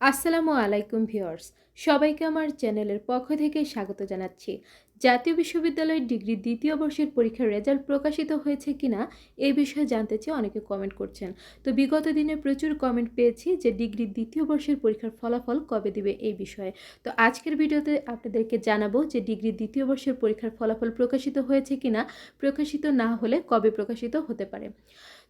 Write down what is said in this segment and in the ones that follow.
আসসালামু আলাইকুম ভিউয়ার্স, সবাইকে আমার চ্যানেলের পক্ষ থেকে স্বাগত জানাচ্ছি। জাতীয় বিশ্ববিদ্যালয়ের ডিগ্রি দ্বিতীয় বর্ষের পরীক্ষার রেজাল্ট প্রকাশিত হয়েছে কিনা এই বিষয়ে জানতে চেয়ে অনেকে কমেন্ট করছেন। তো বিগত দিনে প্রচুর কমেন্ট পেয়েছি যে ডিগ্রি দ্বিতীয় বর্ষের পরীক্ষার ফলাফল কবে দিবে এই বিষয়ে। তো আজকের ভিডিওতে আপনাদেরকে জানাব যে ডিগ্রি দ্বিতীয় বর্ষের পরীক্ষার ফলাফল প্রকাশিত হয়েছে কিনা, প্রকাশিত না হলে কবে প্রকাশিত হতে পারে।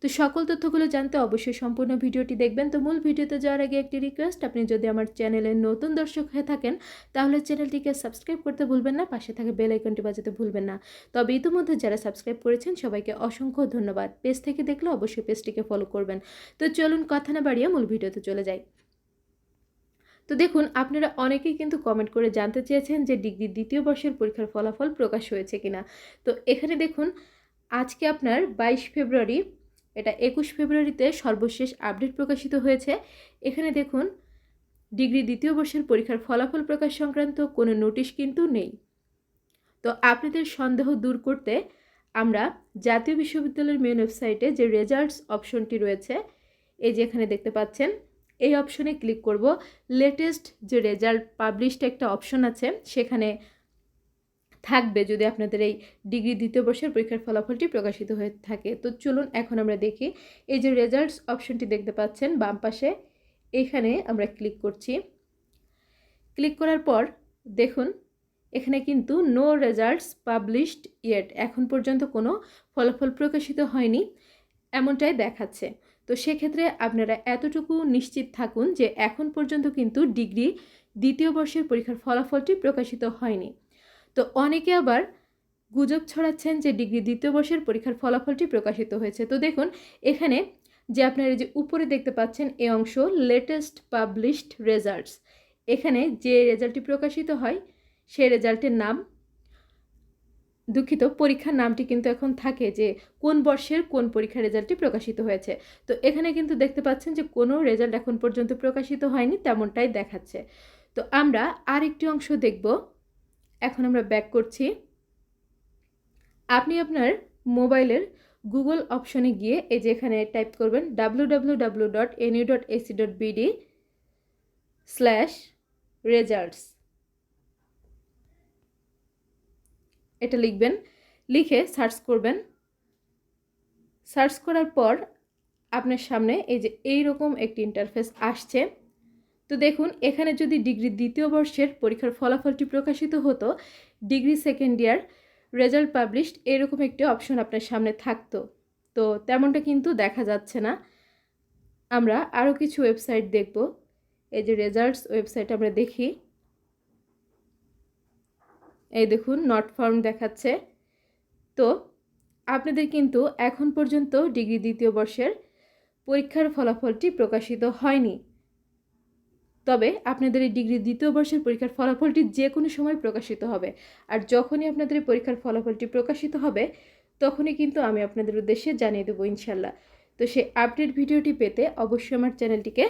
তো সকল তথ্যগুলো জানতে অবশ্যই সম্পূর্ণ ভিডিওটি দেখবেন। তো মূল ভিডিওতে যাওয়ার আগে একটি রিকোয়েস্ট আপনি যদি আমার চ্যানেলের নতুন দর্শক হয়ে থাকেন, তাহলে চ্যানেলটিকে সাবস্ক্রাইব করতে ভুলবেন না, পাশে থাকা বেল আইকনটি বাজাতে ভুলবেন না। তবে ইতিমধ্যে যারা সাবস্ক্রাইব করেছেন, সবাইকে অসংখ্য ধন্যবাদ। পেজ থেকে দেখলে অবশ্যই পেজটিকে ফলো করবেন। তো চলুন কথা না বাড়িয়ে মূল ভিডিওতে চলে যাই। তো দেখুন, আপনারা অনেকেই কিন্তু কমেন্ট করে জানতে চেয়েছেন যে ডিগ্রি দ্বিতীয় বর্ষের পরীক্ষার ফলাফল প্রকাশ হয়েছে কিনা। তো এখানে দেখুন, আজকে আপনার বাইশ ফেব্রুয়ারি এটা একুশ ফেব্রুয়ারিতে সর্বশেষ আপডেট প্রকাশিত হয়েছে। এখানে দেখুন, ডিগ্রি দ্বিতীয় বর্ষের পরীক্ষার ফলাফল প্রকাশ সংক্রান্ত কোনো নোটিশ কিন্তু নেই। তো আপনাদের সন্দেহ দূর করতে আমরা জাতীয় বিশ্ববিদ্যালয়ের মেন ওয়েবসাইটে যে রেজাল্টস অপশনটি রয়েছে, এই যে এখানে দেখতে পাচ্ছেন, এই অপশনে ক্লিক করব। লেটেস্ট যে রেজাল্ট পাবলিশড একটা অপশন আছে, সেখানে থাকবে যদি আপনাদের এই ডিগ্রি দ্বিতীয় বর্ষের পরীক্ষার ফলাফলটি প্রকাশিত হয়ে থাকে। তো চলুন এখন আমরা দেখি। এই যে রেজাল্টস অপশনটি দেখতে পাচ্ছেন বাম পাশে, এখানে আমরা ক্লিক করছি। ক্লিক করার পর দেখুন, এখানে কিন্তু নো রেজাল্টস পাবলিশড ইয়েট এখন পর্যন্ত কোনো ফলাফল প্রকাশিত হয়নি, এমনটাই দেখাচ্ছে। তো সেক্ষেত্রে আপনারা এতটুকু নিশ্চিত থাকুন যে এখন পর্যন্ত কিন্তু ডিগ্রি দ্বিতীয় বর্ষের পরীক্ষার ফলাফলটি প্রকাশিত হয়নি। তো অনেকে আবার গুজব ছড়াচ্ছেন যে ডিগ্রি দ্বিতীয় বর্ষের পরীক্ষার ফলাফলটি প্রকাশিত হয়েছে। তো দেখুন, এখানে যে আপনারা যে উপরে দেখতে পাচ্ছেন, এ অংশ লেটেস্ট পাবলিশড রেজাল্টস এখানে যে রেজাল্টটি প্রকাশিত হয় সেই রেজাল্টের নাম, দুঃখিত, পরীক্ষার নামটি কিন্তু এখন থাকে যে কোন বর্ষের কোন পরীক্ষার রেজাল্টটি প্রকাশিত হয়েছে। তো এখানে কিন্তু দেখতে পাচ্ছেন যে কোনো রেজাল্ট এখন পর্যন্ত প্রকাশিত হয়নি, তেমনটাই দেখাচ্ছে। তো আমরা আরেকটি অংশ দেখব। এখন আমরা ব্যাক করছি। আপনি আপনার মোবাইলের গুগল অপশনে গিয়ে এই যে এখানে টাইপ করবেন W W dot dot slash results এটা লিখবেন, লিখে সার্চ করবেন। সার্চ করার পর আপনার সামনে এই যে এই রকম একটি ইন্টারফেস আসছে। তো দেখুন, এখানে যদি ডিগ্রি দ্বিতীয় বর্ষের পরীক্ষার ফলাফলটি প্রকাশিত হতো, degree second year result published এরকম একটি অপশন আপনার সামনে থাকতো। তো তেমনটা কিন্তু দেখা যাচ্ছে না। আমরা আরও কিছু ওয়েবসাইট দেখব। এই যে রেজাল্টস ওয়েবসাইট আমরা দেখি। এই দেখুন, নট ফার্ম দেখাচ্ছে। তো আপনাদের কিন্তু এখন পর্যন্ত ডিগ্রি দ্বিতীয় বর্ষের পরীক্ষার ফলাফলটি প্রকাশিত হয়নি। তবে আপনাদের এই ডিগ্রি দ্বিতীয় বর্ষের পরীক্ষার ফলাফলটি যে কোনো সময় প্রকাশিত হবে। আর যখনই আপনাদের এই পরীক্ষার ফলাফলটি প্রকাশিত হবে, তখনই কিন্তু আমি আপনাদের উদ্দেশ্যে জানিয়ে দেবো ইনশাল্লাহ। তো সেই আপডেট ভিডিওটি পেতে অবশ্যই আমার চ্যানেলটিকে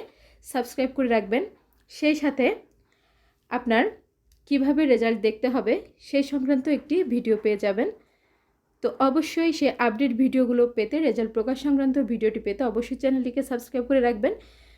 সাবস্ক্রাইব করে রাখবেন। সেই সাথে আপনার কীভাবে রেজাল্ট দেখতে হবে সেই সংক্রান্ত একটি ভিডিও পেয়ে যাবেন। তো অবশ্যই সে আপডেট ভিডিওগুলো পেতে রেজাল্ট প্রকাশ সংক্রান্ত ভিডিওটি পেতে অবশ্যই চ্যানেলটিকে সাবস্ক্রাইব করে রাখবেন।